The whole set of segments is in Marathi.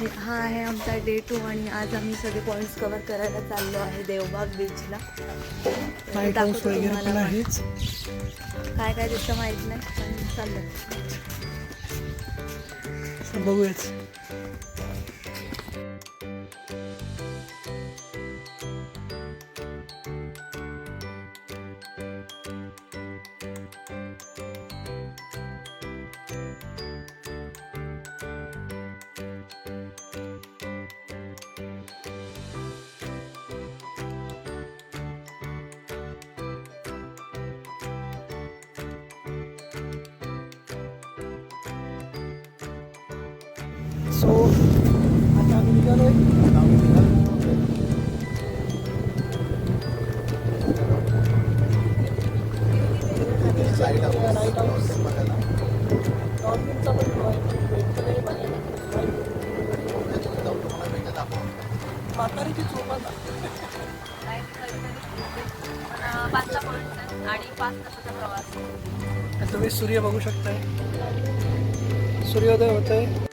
हे आहे आमचा डे टू आणि आज आम्ही सगळे पॉईंट्स कव्हर करायला चाललो आहे देवबाग बीचला काय काय दिसतं माहीत नाही चाललं बघूयाच सो आता आम्ही निघालोय. लाइट हाऊस पण भेटतोय म्हातारीची झोप आणि पाच तासाचा प्रवास तुम्ही सूर्य बघू शकताय. सूर्योदय होतोय.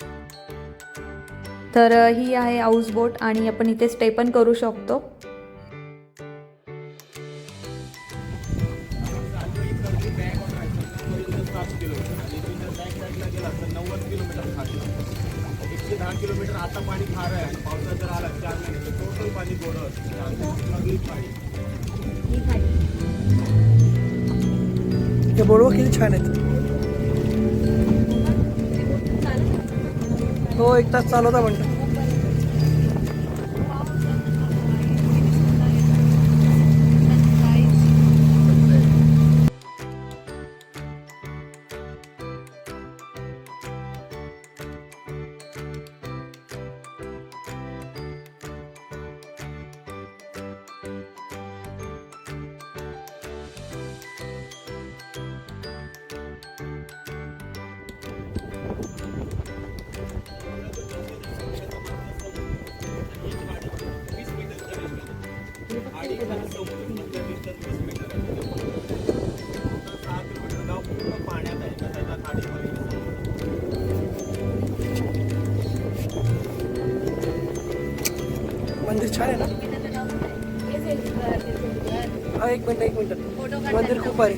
तर ही आहे हाऊस बोट आणि आपण इथे स्टे पण करू शकतो. दहा किलोमीटर आता पाणी खार आहे आणि पावसात जर आला चार महिने टोटल पाणी गोडं असतं पाणी हे बोडवा किती छान आहेत. हो एक तास चालवता म्हणतो मंदिर छान आहे ना? एक मिनिट एक मिनिट. मंदिर खूप भारी.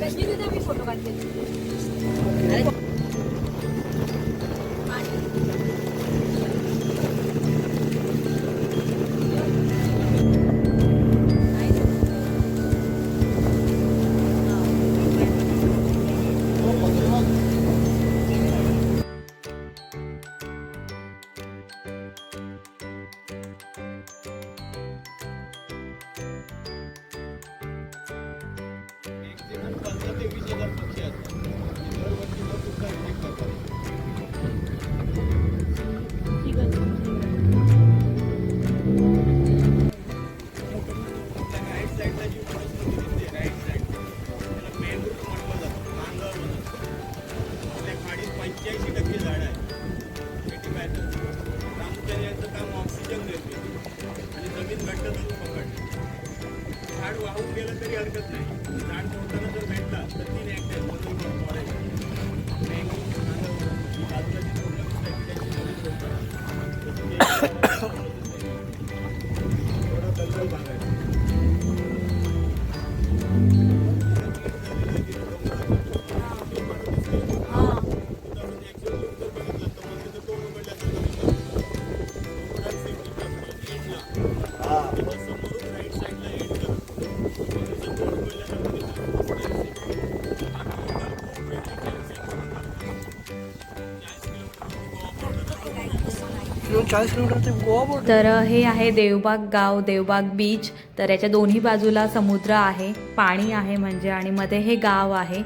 तर हे आहे देवबाग गाव देवबाग बीच तर याच्या दोन्ही बाजूला समुद्र आहे पाणी आहे म्हणजे आणि मध्ये हे गाव आहे.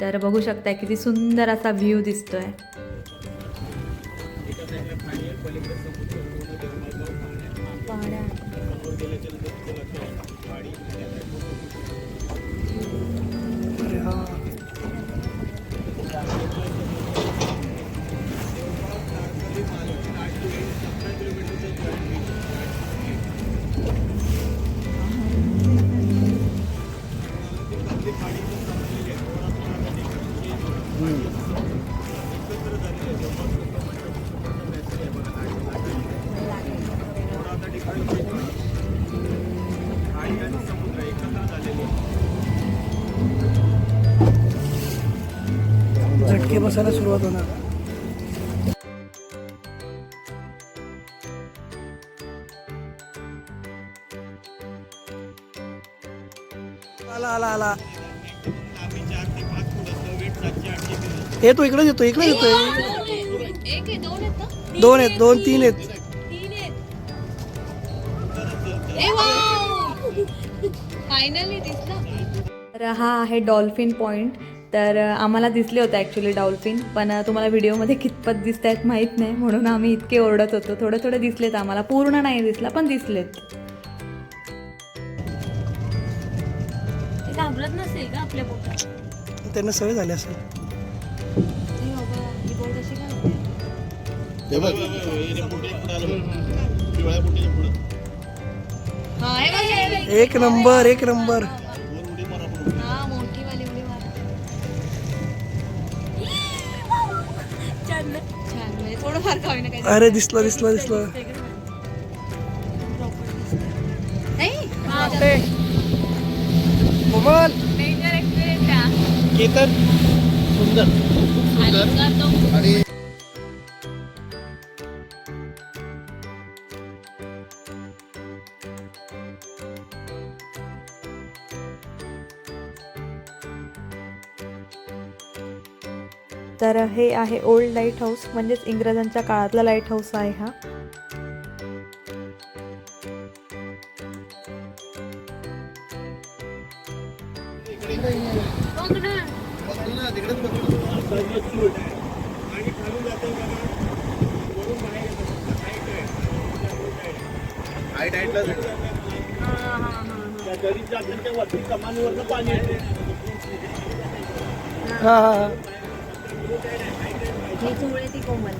तर बघू शकता किती सुंदर असा व्ह्यू दिसतोय. पावसाला सुरुवात होणार. आला आला आला. आम्ही चार ते किलो येतो इकडेच येतो इकडेच येतोय. दोन आहेत दोन तीन आहेत. फायनली दिसला. तर हा आहे डॉल्फिन पॉईंट तर आम्हाला दिसले होते ॲक्च्युली डॉल्फिन पण तुम्हाला व्हिडिओमध्ये कितपत दिसत आहेत माहीत नाही म्हणून आम्ही इतके ओरडत होतो. थोडे थोडे दिसलेत आम्हाला. पूर्ण नाही दिसला पण दिसलेत. ते घाबरत नसेल का आपल्या बोटात त्यांना सवय झाली असेल. हे बाबा ही बोट होईना काही अरे दिसलं दिसलं दिसलं. नाही कोमल. डेंजर एक्सपिरियन्स आहे केतन सुंदर. सुंदर. आणि तर हे आहे ओल्ड लाइट हाऊस म्हणजेच इंग्रजांच्या काळातला लाइट हाऊस आहे हा हा. हा हा ती कोमल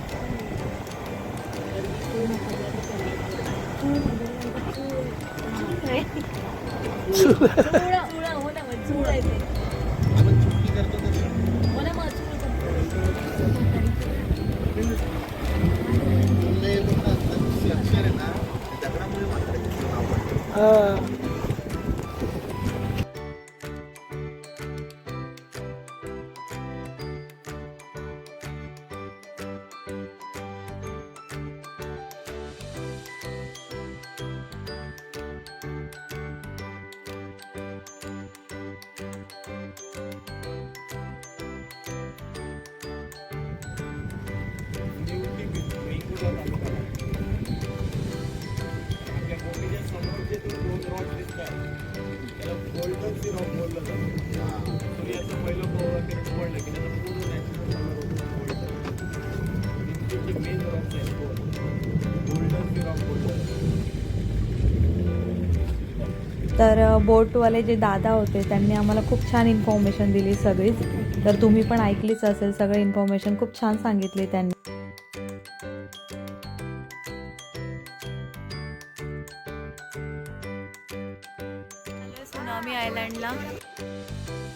चुळा आपल्यासमोर जे दोन रॉड दिसतात त्याला गोल्डन सी बोललं जातं सूर्याचं पहिलं पडलं की त्याचं पूर्ण नॅचरल कलर होतो golden main golden sea rock बोललं तर बोटवाले जे दादा होते त्यांनी आम्हाला खूप छान इन्फॉर्मेशन दिली सगळीच. तर तुम्ही पण ऐकलीच असेल सगळं इन्फॉर्मेशन खूप छान सांगितली त्यांनी.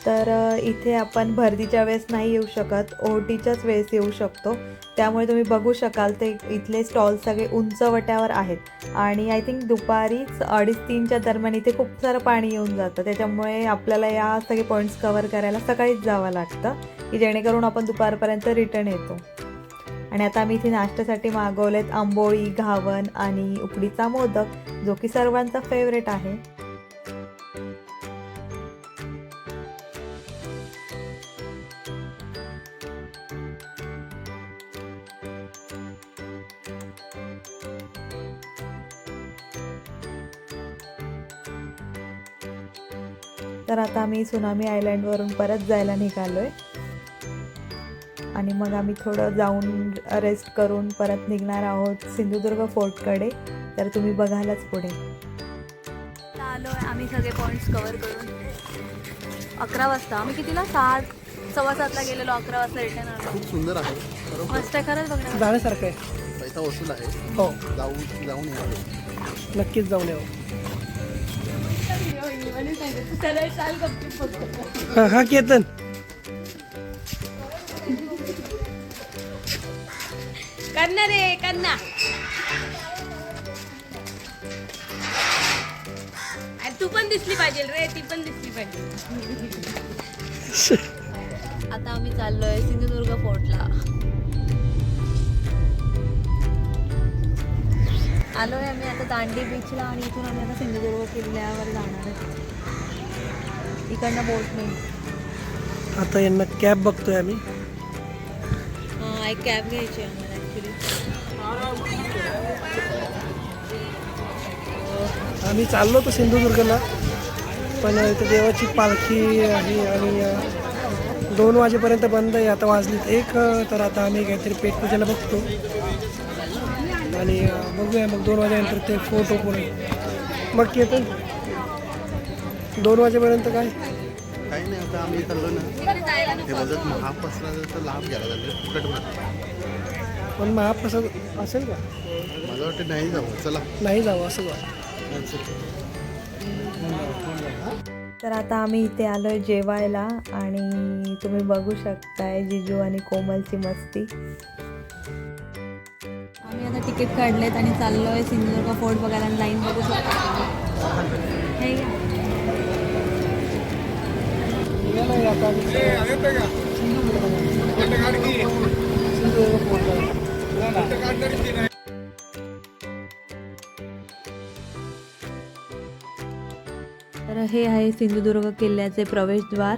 तर इथे आपण भरतीच्या वेळेस नाही येऊ शकत. ओटीच्याच वेळेस येऊ शकतो. त्यामुळे तुम्ही बघू शकाल ते इथले स्टॉल सगळे उंचवट्यावर आहेत. आणि आय थिंक दुपारीच अडीच तीनच्या दरम्यान इथे खूप सारं पाणी येऊन जातं. त्याच्यामुळे आपल्याला या सगळे पॉईंट्स कवर करायला सकाळीच जावं लागतं की जेणेकरून आपण दुपारपर्यंत रिटर्न येतो. आणि आता आम्ही इथे नाश्त्यासाठी मागवलेत आंबोळी घावन आणि उकडीचा मोदक जो की सर्वांचा फेवरेट आहे. तर आता आम्ही सुनामी आयलँडवरून परत जायला निघालो आहे आणि मग आम्ही थोडं जाऊन रेस्ट करून परत निघणार आहोत सिंधुदुर्ग फोर्टकडे. तर तुम्ही बघालच पुढे. आलो आहे आम्ही सगळे पॉईंट्स कवर करून. अकरा वाजता. आम्ही कितीला? सात सव्वा सातला गेलेलो अकरा वाजता रिटर्न आलो. खूप सुंदर आहे. मस्त आहे खरंच बघणार जाण्यासारखं आहे. पैसा वसूल आहे. हो. जाऊ जाऊन या नक्कीच जाऊन यावं हा केतन. कन्ना रे कन्ना अरे तू पण दिसली पाहिजे रे ती पण दिसली पाहिजे. आता आम्ही चाललोय सिंधुदुर्ग फोर्टला. आलोय आम्ही आता दांडी बीचला आणि इथून आम्ही आता सिंधुदुर्ग किल्ल्यावर जाणार आहे. इकडनं बोटने आता यांना कॅब बघतोय आम्ही. हां एक कॅब घ्यायची आहे आम्हाला ॲक्च्युली आम्ही चाललो होतो सिंधुदुर्गला पण इथं देवाची पालखी आहे आणि दोन वाजेपर्यंत बंद आहे. आता वाजलीत एक तर आता आम्ही काहीतरी पेटपूजेला बघतो. आणि बघूया मग दोन वाजेनंतर ते फोटो पण मग येतो दोन वाजेपर्यंत काय? काही नाही आता आम्ही चाललो ना. हे बघत महाप असला तर लाभ घ्यायला लागले फुकट पण महाप्रसाद असेल का? मला वाटतं नाही जावं चला. नाही जावं असं जा तर आता आम्ही इथे आलोय जेवायला आणि तुम्ही बघू शकताय जिजू आणि कोमलची मस्ती. आम्ही आता तिकीट काढलेत आणि चाललो आहे सिंधुदुर्ग फोर्ट बघायला आणि लाईन बघू शकतो. तर हे आहे सिंधुदुर्ग किल्ल्याचे प्रवेशद्वार.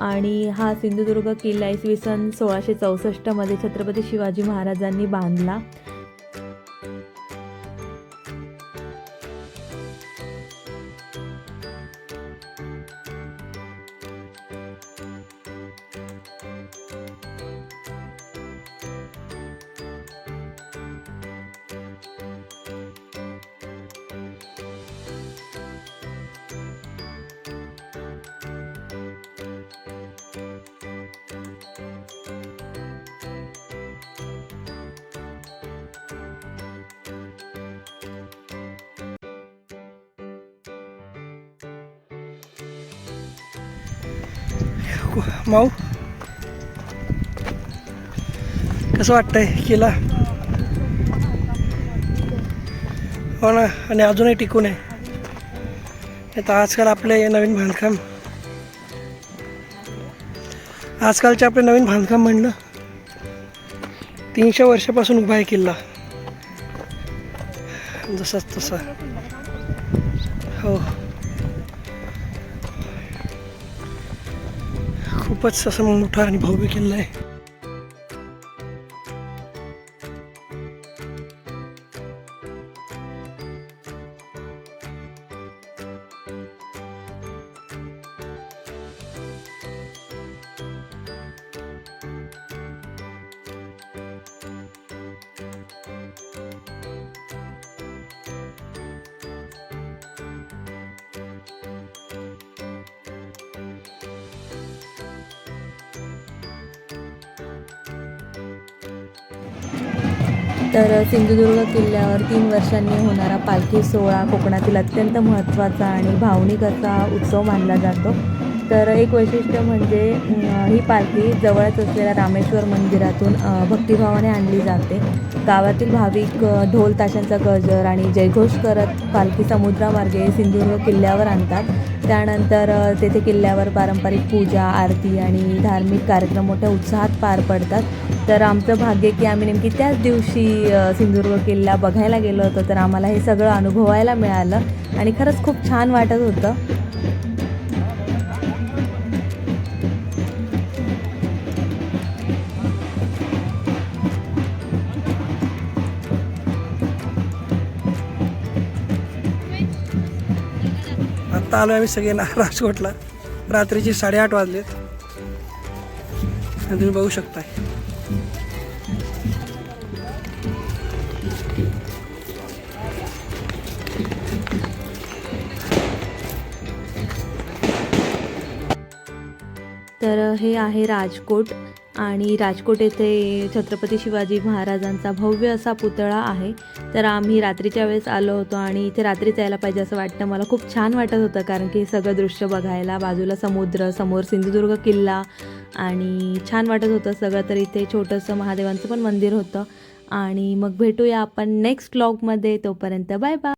आणि हा सिंधुदुर्ग किल्ला इसवी सन सोळाशे चौसष्टमध्ये छत्रपती शिवाजी महाराजांनी बांधला. माऊ. कसं वाटतंय किल्ला हो ना आणि अजूनही टिकून आहे. आता आजकाल आपले हे नवीन बांधकाम. आजकालचे आपले नवीन बांधकाम म्हणलं तीनशे वर्षापासून उभा आहे किल्ला. जसाच तसा. हो. खूपच असं मोठा आणि भव्य किल्ला आहे. तर सिंधुदुर्ग किल्ल्यावर तीन वर्षांनी होणारा पालखी सोहळा कोकणातील अत्यंत महत्त्वाचा आणि भावनिक असा उत्सव मानला जातो. तर एक वैशिष्ट्य म्हणजे ही पालखी जवळच असलेल्या रामेश्वर मंदिरातून भक्तिभावाने आणली जाते. गावातील भाविक ढोल ताशांचा गजर आणि जयघोष करत पालखी समुद्रामार्गे सिंधुदुर्ग किल्ल्यावर आणतात. त्यानंतर तेथे किल्ल्यावर पारंपरिक पूजा आरती आणि धार्मिक कार्यक्रम मोठ्या उत्साहात पार पडतात. तर आमचं भाग्य की आम्ही नेमकी त्याच दिवशी सिंधुदुर्ग किल्ला बघायला गेलो होतो. तर आम्हाला हे सगळं अनुभवायला मिळालं आणि खरंच खूप छान वाटत होतं. आत्ता आलो आम्ही सगळे ना राजकोटला. रात्रीचे साडेआठ वाजलेत. आणि तुम्ही बघू शकता तर हे आहे राजकोट. आणि राजकोट येथे छत्रपती शिवाजी महाराजांचा भव्य असा पुतळा आहे. तर आम्ही रात्रीच्या वेळेस आलो होतो आणि इथे रात्रीच यायला पाहिजे असं वाटतं. मला खूप छान वाटत होतं कारण की सगळं दृश्य बघायला बाजूला समुद्र समोर सिंधुदुर्ग किल्ला आणि छान वाटत होतं सगळं. तर इथे छोटंसं महादेवांचं पण मंदिर होतं. आणि मग भेटूया आपण नेक्स्ट व्लॉगमध्ये तोपर्यंत बाय बाय